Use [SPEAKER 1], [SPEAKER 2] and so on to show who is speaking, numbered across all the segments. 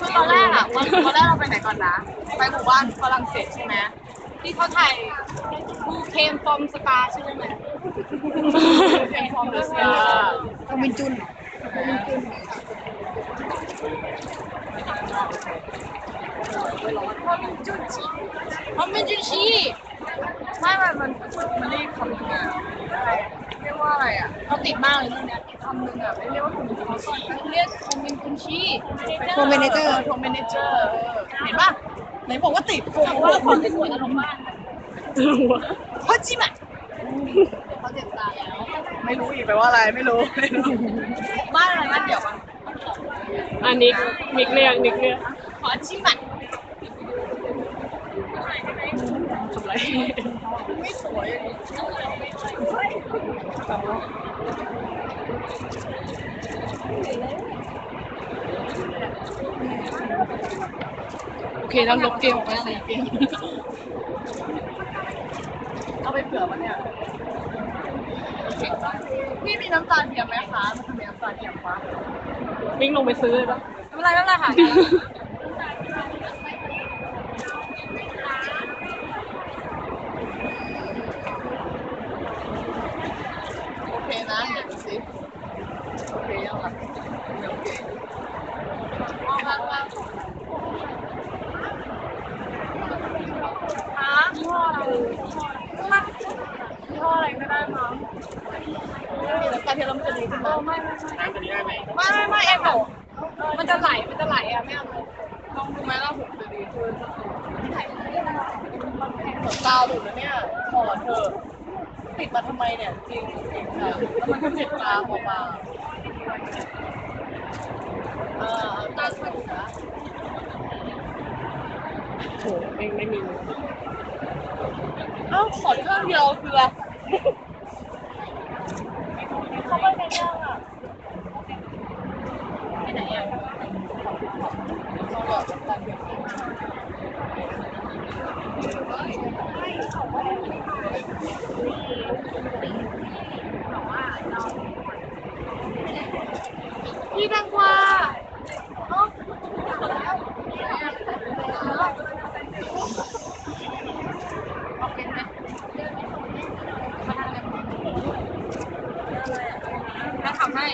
[SPEAKER 1] คือตอนแรกอะวันตอนแรกเราไปไหนก่อนนะ ไปหมู่บ้านฝรั่งเศสใช่ไหมที่เขาถ่าย Who came from Star ใช่ไหม Who came from the Star
[SPEAKER 2] ทำเป็นจุน
[SPEAKER 1] มันเป็นจุดชี้ไม่มันมันมันเรียกคำนึงอะเรียกว่าอะไรอะเราติดมากเลยเรื่องเนี้ยอีก คำนึงอะไม่เรียกว่าคำนึงเขาเรียกคำเป็นจุดชี้
[SPEAKER 2] โทรเมเนเจอร์
[SPEAKER 1] โทรเมเนเจอร์เห็นป่ะไหนบอกว่าติดผมบอกว่าคนไม่สวยอารมณ์บ้านเพราะจิมอะเขาเจ็บตาแล้ว ไม่รู้อีกแปลว่าอะไรไม่รู้ไม่รู้บ้านอะไรบ้านเดี่ยวปะ
[SPEAKER 3] อันนี้มิกเรียกมิกเรียก
[SPEAKER 1] ขอชิมอะ
[SPEAKER 3] ทำไร
[SPEAKER 1] ไม่สวยโอเคแล้วลบเกมออกไปสี่เกมเอาไปเผื่อมันเนี่ยพี่มีน้ำตาลเทียมไหมคะมันทำไมน้ำตาลเทียมวะ
[SPEAKER 3] มิกลงไปซื้อเลยปะ
[SPEAKER 1] ไม่เป็นไรไม่เป็นไรค่ะโอเคนะเดี๋ยวดูสิโอเคยังล่ะโอเคเอามามาฮะยี่ห้ออะไรยี่ห้ ออะไรก็ได้มั้งมีน้ำตาลเทียมแล้วมันจะดีขึ้นไหมไม่ไม่ไม่ไม่ไม่เอ็มบอกมันจะไหลมันจะไหลอะไม่เอาลองดูไหมล่ะผมจะดีขึ้นหัวตาหลุดแล้วเนี่ยขอเถอติดมาทำไมเนี่ยจริงจริงค่ะแล้วมันก็เจ็บตาออกมาเออเอาตาช่วยดูนะ
[SPEAKER 3] โหเองไม่มีเอ้า
[SPEAKER 1] ขอเครื่องเดียวคืออะไร เขาไม่ไปเรื่องอะไปไหนอะพี่แตงกวาเอ้าเอาเป็นไหมถ้าทำให้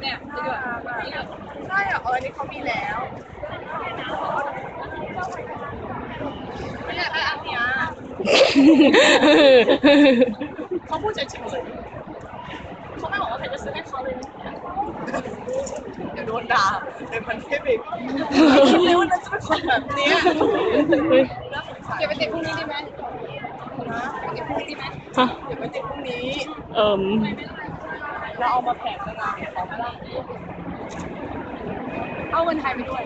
[SPEAKER 1] เนี่ยจะหยดนี่ใช่เหรอเอออันนี้เขามีแล้ว ไม่อยากได้อันเนี้ย เขาพูดเฉยๆเขาไม่บอกว่าใครจะซื้อให้เขาเลยนะเดี๋ยวโดนด่าเดี๋ยวมันเทปอีกไม่คิดเลยว่าน่าจะเป็นคนแบบเนี้ยน่าสงสารเก็บไปติดพรุ่งนี้ดีไหมนะเก็บไปติดพรุ่งนี้ดีไหม
[SPEAKER 3] ฮะ
[SPEAKER 1] เก็บไปติดพรุ่งนี้
[SPEAKER 3] เอิ่ม
[SPEAKER 1] แล้วเอามาแผ่กันนะขอไหมล่ะเอาเงินไทยไปด้วย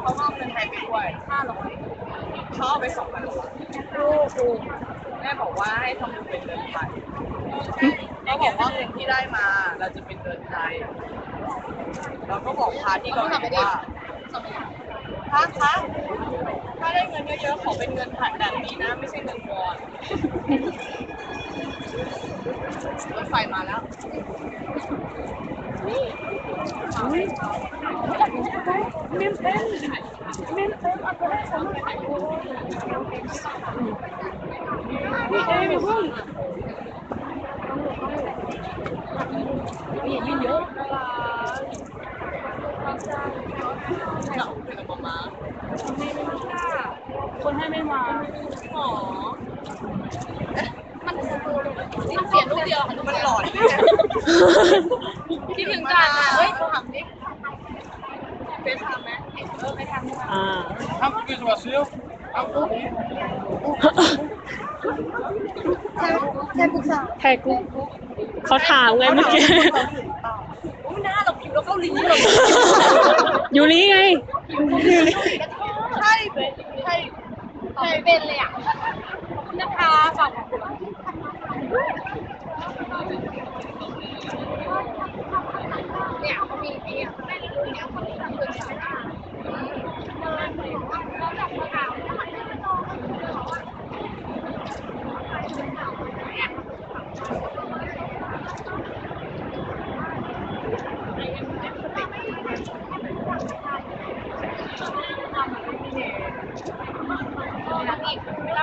[SPEAKER 1] เขาก็เอาเงินไทยไปด้วยห้าร้อยเขาเอาไปสองพันกว่า แม่บอกว่าให้ทำเป็นเงินไทยเขาบอกว่าเงินที่ได้มาเราจะเป็นเงินไทยเราก็บอกพาที่เราเห็นว่าคะคะถ้าได้เงินเยอะๆขอเป็นเงินผันแบบนี้นะ ไม่ใช่เงินวอนรถไฟมาแล้ว
[SPEAKER 3] นี่ เองเพิ่ง
[SPEAKER 1] เราคุยกับมาม่า
[SPEAKER 3] คนให้ไม่มา
[SPEAKER 1] หมอมันเปลี่ยนรูปเดียวค่ะมันหลอนคิดถึงกันอะเฮ้ยโทรหาดิ
[SPEAKER 4] was hier. Hamburger.
[SPEAKER 2] ใช่ใช่ปรึกษา
[SPEAKER 3] แท็กเขาถามไงเมื่อกี้
[SPEAKER 1] โอ้ยหน้าเราผิวเราเกาหลีเรา
[SPEAKER 3] ยูริไง
[SPEAKER 1] ใช่ใช่ใช่เป็นเลยอะ ขอบคุณนะคะฝากเนี่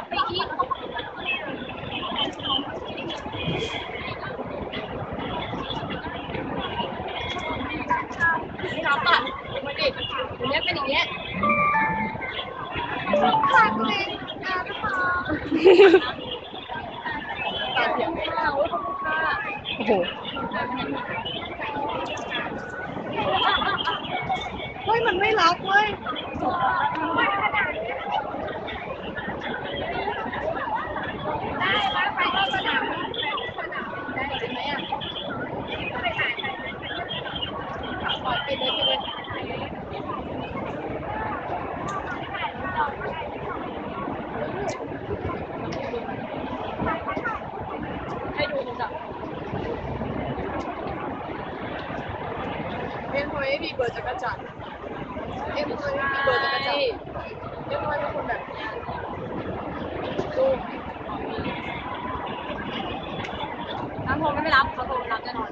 [SPEAKER 1] ไม่ร
[SPEAKER 2] อะมาดิอย่างเงี้เป็นย่งเงี้ย
[SPEAKER 1] ฝากเละ
[SPEAKER 2] ขอบคุณค่ะ
[SPEAKER 3] โอ้
[SPEAKER 1] ฮ้ยมันไม่รักเว้ย
[SPEAKER 2] แล้วไปก็สนามสนามได้ให้
[SPEAKER 1] ดูโทรศัพท์เอ็มทอยไม่ดีเบอร์จักรจันทร์เอ็มทำไมไม่มีเบอร์จักรจันทร์เอ็มทำไมเป็นคนแบบนี้ดูำ
[SPEAKER 2] โทรไม่รับเขาโทรรับแน่นอน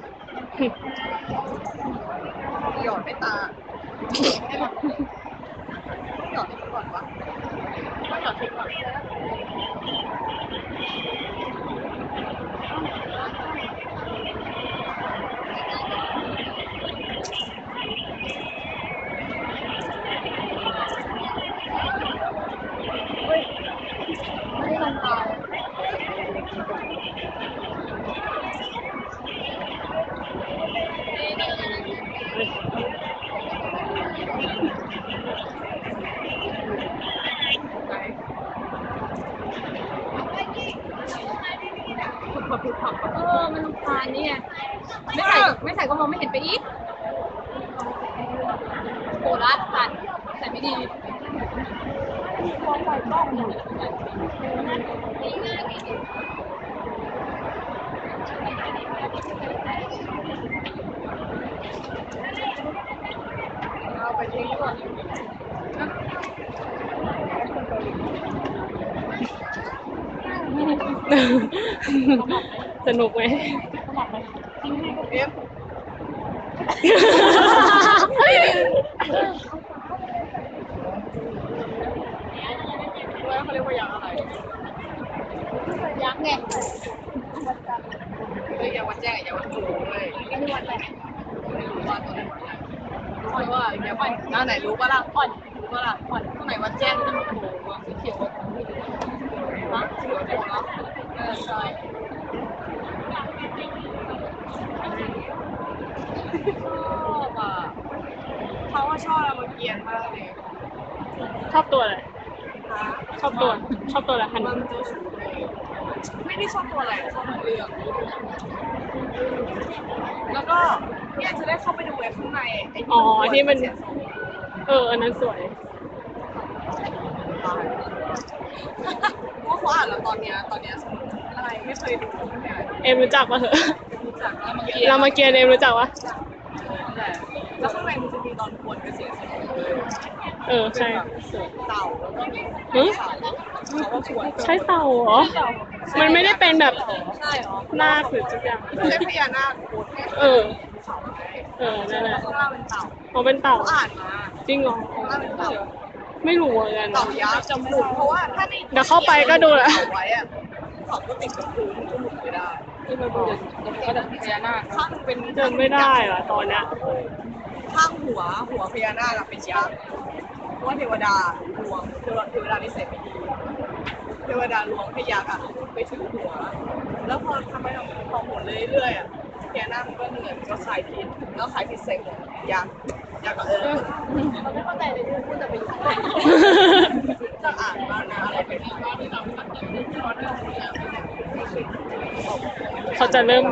[SPEAKER 1] หยอดไม่ตาให้มันหยอดให้มันก่อนวะต้องหยอดทิ้งก่อน
[SPEAKER 2] ไม่ได้ลงเอา เออมันลูกคานนี่ไงไม่ใส่ไม่ใส่ก็มองไม่เห็นไปอีกโหรัดผ่านใส่ไม่ดีง่าย
[SPEAKER 1] เอาไปทิ้งก่อน
[SPEAKER 3] สนุกไหม
[SPEAKER 1] เอ็มแล้วเขาเรียกว่ายางอะไร
[SPEAKER 2] ยักษ์ไง
[SPEAKER 1] เรียกยางวัดแจ้งยางวัดจูเลย
[SPEAKER 2] อันนี้วันอะไร
[SPEAKER 1] ไม่รู้ว่าตัวไหนวัดแจ้งเพราะว่าเดี๋ยวไปหน้าไหนรู้ปะล่ะอ่อนรู้ปะล่ะอ่อนตรงไหนวัดแจ้งที่มันโผล่มาสีเขียววัดจูฮะสีเขียวโผล่แล้วเออใช่ชอบอะเขาว่าชอบเรามาเกียนมากเลย
[SPEAKER 3] ชอบตัวอะไรชอบตัวชอบตัวอะไรฮัน
[SPEAKER 1] มันเจ้าชู้เลยไม่ได้ชอบตัวอะไรชอบเรื่องแล้วก็เนี่ยจะได้เข้าไปดูไอ้ข้างในไอ้
[SPEAKER 3] อ๋อที่มัน
[SPEAKER 1] เสียสอง
[SPEAKER 3] เออ อันนั้นสวย
[SPEAKER 1] เพราะเขาอ่านแล้วตอนเนี้ยตอนเนี้ยสนุก อะไรไม่เคยดูเนี่ย
[SPEAKER 3] เอ็มรู้จักปะเหอะ
[SPEAKER 1] รู้จักแล้วมาเกีย
[SPEAKER 3] เรามาเกียร์เอ็มรู้จักปะ
[SPEAKER 1] แหละแล้วข้างในมันจะมีตอนควรก็เสียสนุกเลย
[SPEAKER 3] เออใช่
[SPEAKER 1] เต่าแล้วก็มี
[SPEAKER 3] หึ
[SPEAKER 1] เขาเขาก็ชวน
[SPEAKER 3] ใช่เต่าเหรอ มันไม่ได้เป็นแบบ
[SPEAKER 1] ใช่เหรอ
[SPEAKER 3] นาคหรือทุกอย่าง
[SPEAKER 1] ไม่ใช่พญานาคโคตรแค่
[SPEAKER 3] เออ
[SPEAKER 1] เขาไง
[SPEAKER 3] เออนั่นแหละ
[SPEAKER 1] ข้างล่างเป็นเต่า
[SPEAKER 3] อ๋อเป็นเต่า
[SPEAKER 1] เขาอ่านมา
[SPEAKER 3] จริงเหรอ
[SPEAKER 1] ข้างล่างเป็นเต่า
[SPEAKER 3] ไม่รู้เหมือนกัน
[SPEAKER 1] เต่ายักษ์จำหมุนเพราะว่าถ้าใน
[SPEAKER 3] เดี๋ยวเข้าไปก็ดูแหละ
[SPEAKER 1] เต่าไว้ อะเขาก็ติดกับพื้นมันก็หมุนไม่ได้ที่มาดูก็จะพญานาคข้างเป็น
[SPEAKER 3] จำไม่ได้เหรอตอนเนี้ย
[SPEAKER 1] ข้างหัวหัวพญานาคเป็นยักษ์เพราะว่าเทวดาลวงเทวดาทวดานิสัยไม่ดีเทวดาลวงให้ยักษ์อะไปถึงหัว แล้วพอทำไมพอหมุนเรื่อยๆอะพญานาคมันก็เหนื่อยก็คลายพิษแล้วคลายพิษใส่หัวยักษ์ ยักษ์ก็เออเราไม่เข้าใจเลยพูดจะไปอยู่ไหนจะอ่านบ้างนะอะไรเป็นบ้างที่เราไม่เข้าใจที่เราได้ยินแล้ว
[SPEAKER 3] เขาจะเริ่ม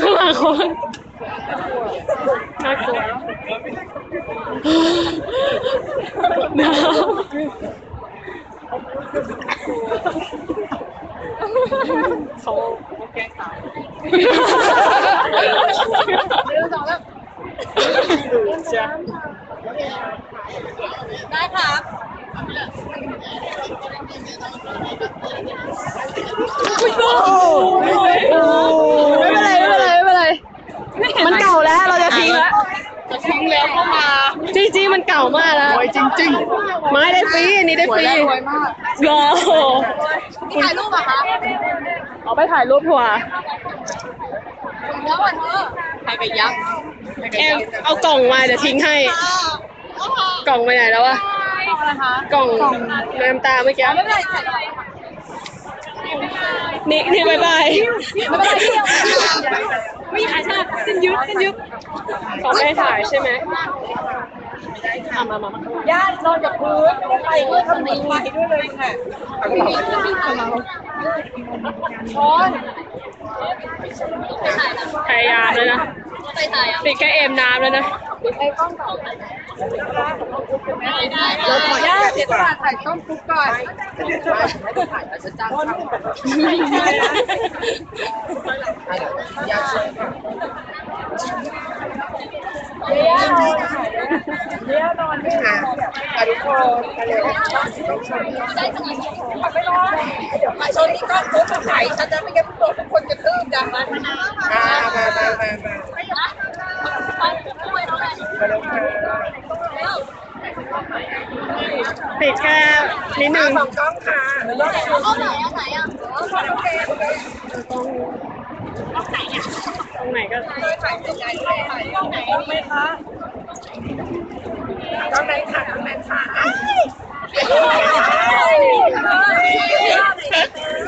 [SPEAKER 3] ข้างหลังเขาน่ากลัวหนาวเขา
[SPEAKER 1] กล้งตาย
[SPEAKER 2] เรื่องสองแล้ว
[SPEAKER 3] จะ
[SPEAKER 2] ได้ครับ
[SPEAKER 3] ไม่เป็นไรไม่เป็นไรไม่เป็นไรมันเก่าแล้วเราจะทิ้งแล้ว
[SPEAKER 1] ทิ้งแล้วก็มา
[SPEAKER 3] จริงๆมันเก่ามากแล้ว
[SPEAKER 1] รวยจริง
[SPEAKER 3] ไม่ได้ฟรีอันนี้ได้
[SPEAKER 1] ๆรว
[SPEAKER 3] ฟ
[SPEAKER 1] ย
[SPEAKER 3] รี
[SPEAKER 1] แล้วรวยมาก
[SPEAKER 3] รอ
[SPEAKER 2] นี่ถ่ายรูปเหรอะคะ
[SPEAKER 3] เอาไปถ่ายรูปทัวร์
[SPEAKER 2] แล้วอะเธอ
[SPEAKER 1] ใครไปยักษ์ใครไป
[SPEAKER 3] เอ็ม
[SPEAKER 1] ยักษ์
[SPEAKER 3] เอากล่องมาเดี๋ยวทิ้งให้กล่องไปไหนแล้ววะ
[SPEAKER 1] นะคะ
[SPEAKER 3] กล่องน้ำตาเมื่อกี้
[SPEAKER 2] ไม่เป็นไรใส่เลย
[SPEAKER 3] นี่นี่บายบาย
[SPEAKER 2] ไม่เป็นไรเที่ยว
[SPEAKER 3] ไม่ถ่ายใช่ไหมสิ้นยึดสิ้นยึดเขาไม่ถ่ายใช่ไหมเอามามามา
[SPEAKER 1] ญาตินอนกับพื้นไม่ได้ไปด้วยทำไมไปด้วยเลยค่ะช้อน
[SPEAKER 3] พยายามเลยนะ
[SPEAKER 2] ไปถ่ายอะ
[SPEAKER 3] ติดแค่เอ็มน้ำแล้วนะ
[SPEAKER 1] เราขออนุญาตเสียตลาดถ่ายต้มปุ๊กก่อนถ่ายแล้วจะจ้างช่างเลี้ยวนอนเลี้ยวนอนนี่ค่ะทุกคนมาเร็ว
[SPEAKER 2] ได้จังหวะ
[SPEAKER 1] ไม่รอดเดี๋ยวมาชนนี่ก็ปุ๊บมาขายฉันจะไม่งั้นโดนทุกคนกระทืบดังมันมามามามามา
[SPEAKER 2] ไปด้วยแล้วแหละ
[SPEAKER 1] มาเร็วค่ะ
[SPEAKER 3] ติดแค่นิดนึง
[SPEAKER 1] สองกล้องค่ะ
[SPEAKER 2] เอาไหนเอาไหนอะ
[SPEAKER 3] ตรงไหนก็
[SPEAKER 1] ถ่ายยังไงถ่ายกล้องไหนไหมคะกล้องไหนค่ะกล้องไหนค่ะ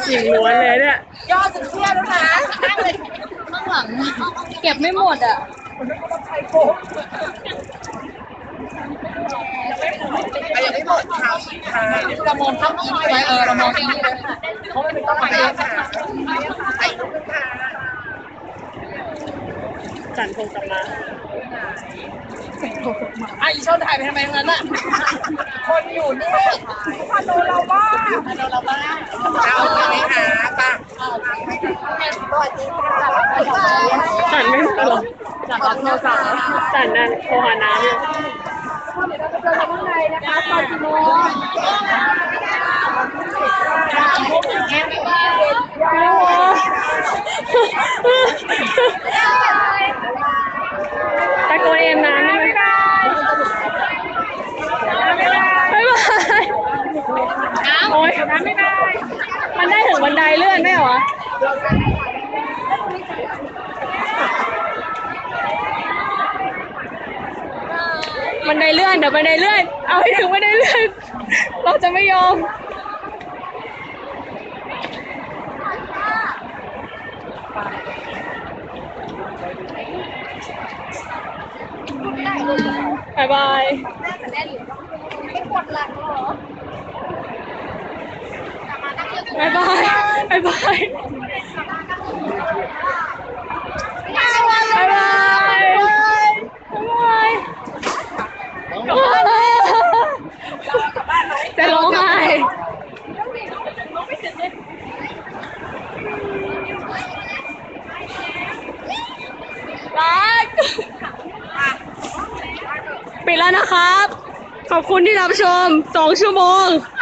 [SPEAKER 3] หญิงล้วนเลยเนี่ย
[SPEAKER 1] ยอดจะเชื่อแล้วนะนั่งเลย
[SPEAKER 2] ข้างหลัง เก็บไม่หมดอะ
[SPEAKER 1] ยังไม่หมดค่ะค่ะ
[SPEAKER 2] เรามองข้างนี้ไว้เออเรามองข้างนี้เลยค่ะ
[SPEAKER 1] เพราะมันเป็นต้องไปค่ะไปลูกค่ะ
[SPEAKER 3] จันคงกลับมา
[SPEAKER 1] ไอ้ชนถ่ายไปทำไมตรงนั้นอะ คนอยู่นี่พาโดนเราบ้าพาโดนเราบ้าเอาไปหาป่ะสวัสดีค่ะ
[SPEAKER 3] จันไม่มาหรอก
[SPEAKER 1] จากรับโทรศัพท์
[SPEAKER 3] จันนั่นโทรหาน้ำอยู่
[SPEAKER 1] เจอกันข้างในนะคะตอนกี่โมง
[SPEAKER 3] ตะโกนเอ็มน้ำได้ไหมบ๊ายบายโอ๊ยมันได้ถึง บันไดเลื่อนได้เหรอบันไดเลื่อนเดี๋ยวบันไดเลื่อน เอาให้ถึงบันไดเลื่อน เราจะไม่ยอมบายบาย
[SPEAKER 2] ไม่กดหลังเหรอ บา
[SPEAKER 3] ยบายบายบายบายบายบายบายจะร้องไห้รักปิดแล้วนะครับ ขอบคุณที่รับชมสองชั่วโมง